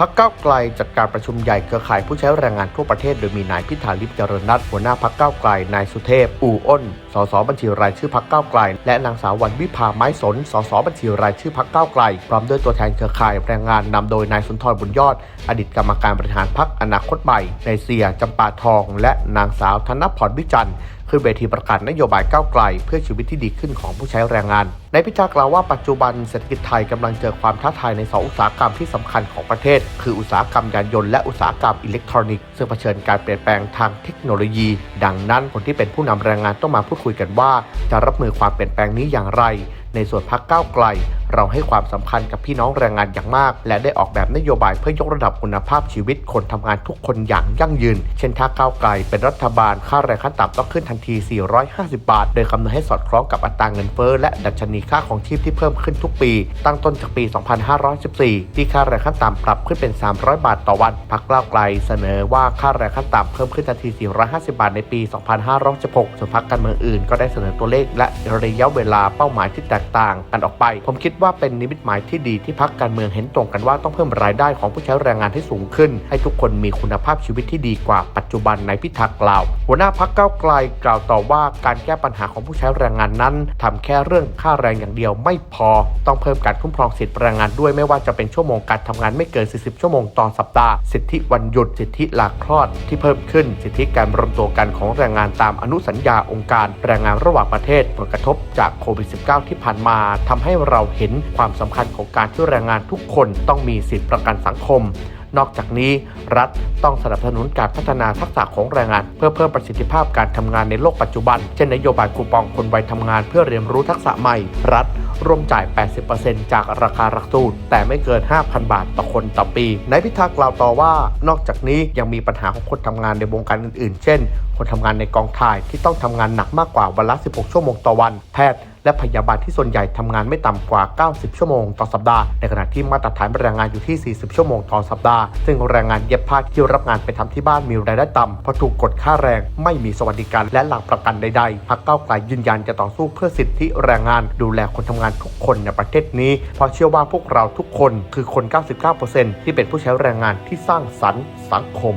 พักเก้าไกลจัดการประชุมใหญ่เครือข่ายผู้ใช้แรงงานทั่วประเทศ โดยมีนายพิธาลิมเจริญรัตน์หัวหน้าพักเก้าไกล นายสุเทพ อู่อ้น สสบัญชีรายชื่อพักเก้าไกล และนางสาววันวิภาไม้สน สสบัญชีรายชื่อพักเก้าไกล พร้อมด้วยตัวแทนเครือข่ายแรงงานนำโดยนายสุนทรบุญยอด อดีตกรรมการบริหารพักอนาคตใหม่นายเสียจำปาทอง และนางสาวธนพรวิจันทร์ขึ้นเวทีประกาศนโยบายก้าวไกล เพื่อชีวิตที่ดีขึ้นของผู้ใช้แรงงานในพิจารกล่าวว่าปัจจุบันเศรษฐกิจไทยกำลังเจอความท้าทายในสองอุตสาหกรรมที่สำคัญของประเทศ คืออุตสาหกรรมยานยนต์และอุตสาหกรรมอิเล็กทรอนิกส์ซึ่งเผชิญการเปลี่ยนแปลงทางเทคโนโลยี ดังนั้นคนที่เป็นผู้นำแรงงานต้องมาพูดคุยกันว่า จะรับมือความเปลี่ยนแปลงนี้อย่างไร ในส่วนพักก้าวไกลเราให้ความสำคัญกับพี่น้องแรงงานอย่างมาก และได้ออกแบบนโยบายเพื่อยกระดับคุณภาพชีวิตคนทำงานทุกคนอย่างยั่งยืน เช่นถ้าก้าวไกลเป็นรัฐบาลค่าแรงขั้นต่ำต้องขึ้นทันที 450 บาท โดยคำนวณให้สอดคล้องกับอัตราเงินเฟ้อและดัชนีค่าของชีพที่เพิ่มขึ้นทุกปี ตั้งต้นจากปี 2514 ที่ค่าแรงขั้นต่ำปรับขึ้นเป็น 300 บาทต่อวันพักก้าวไกล เสนอว่าค่าแรงขั้นต่ำเพิ่มขึ้นทันที 450 บาทในปี 2516ส่วนพักการเมืองอื่นก็ได้เสนอตัวเลขและระยะเวลาเป้าหมายที่แตกต่างกันออกไป ผมคิดว่า่าเป็นนิมิตหมายที่ดีที่พักการเมืองเห็นตรงกันว่าต้องเพิ่มรายได้ของผู้ใช้แรงงานให้สูงขึ้น ให้ทุกคนมีคุณภาพชีวิตที่ดีกว่าปัจจุบันในพิธากล่าว หัวหน้าพักเก้าไกลกล่าวต่อว่าการแก้ปัญหาของผู้ใช้แรงงานนั้นทำแค่เรื่องค่าแรงอย่างเดียวไม่พอ ต้องเพิ่มการคุ้มครองสิทธิแรงงานด้วยไม่ว่าจะเป็นชั่วโมงการทำงานไม่เกิน 40 ชั่วโมงต่อสัปดาห์สิทธิวันหยุดสิทธิลาคลอดที่เพิ่มขึ้นสิทธิการรวมตัวกันของแรงงานตามอนุสัญญาองค์การแรงงานระหว่างประเทศผลกระทบจากโควิด -19 ที่ผ่านมาทำให้เราเห็นความสำคัญของการที่แรงงานทุกคนต้องมีสิทธิประกันสังคม นอกจากนี้ รัฐต้องสนับสนุนการพัฒนาทักษะของแรงงาน เพื่อเพิ่มประสิทธิภาพการทำงานในโลกปัจจุบัน เช่นนโยบายคูปองคนวัยทำงานเพื่อเรียนรู้ทักษะใหม่ รัฐร่วมจ่าย 80%จากราคาหลักสูตร แต่ไม่เกิน 5,000 บาทต่อคนต่อปีในพิธากล่าวต่อว่า นอกจากนี้ยังมีปัญหาของคนทำงานในวงการอื่นๆ เช่น คนทำงานในกองถ่ายที่ต้องทำงานหนักมากกว่าวันละ 16 ชั่วโมงต่อวัน แพทย์ และพยาบาลที่ส่วนใหญ่ทำงานไม่ต่ำกว่า 90 ชั่วโมงต่อสัปดาห์ ในขณะที่มาตรฐานแรงงานอยู่ที่ 40 ชั่วโมงต่อสัปดาห์ ซึ่งแรงงานเย็บผ้าที่รับงานไปทำที่บ้านมีรายได้ต่ำเพราะถูกกดค่าแรง ไม่มีสวัสดิการและหลักประกันใดๆพรรคก้าวไกลยืนยันจะต่อสู้เพื่อสิทธิแรงงาน ดูแลคนทำงานทุกคนในประเทศนี้ เพราะเชื่อว่าพวกเราทุกคนคือคน 99%ที่เป็นผู้ใช้แรงงานที่สร้างสรรค์สังคม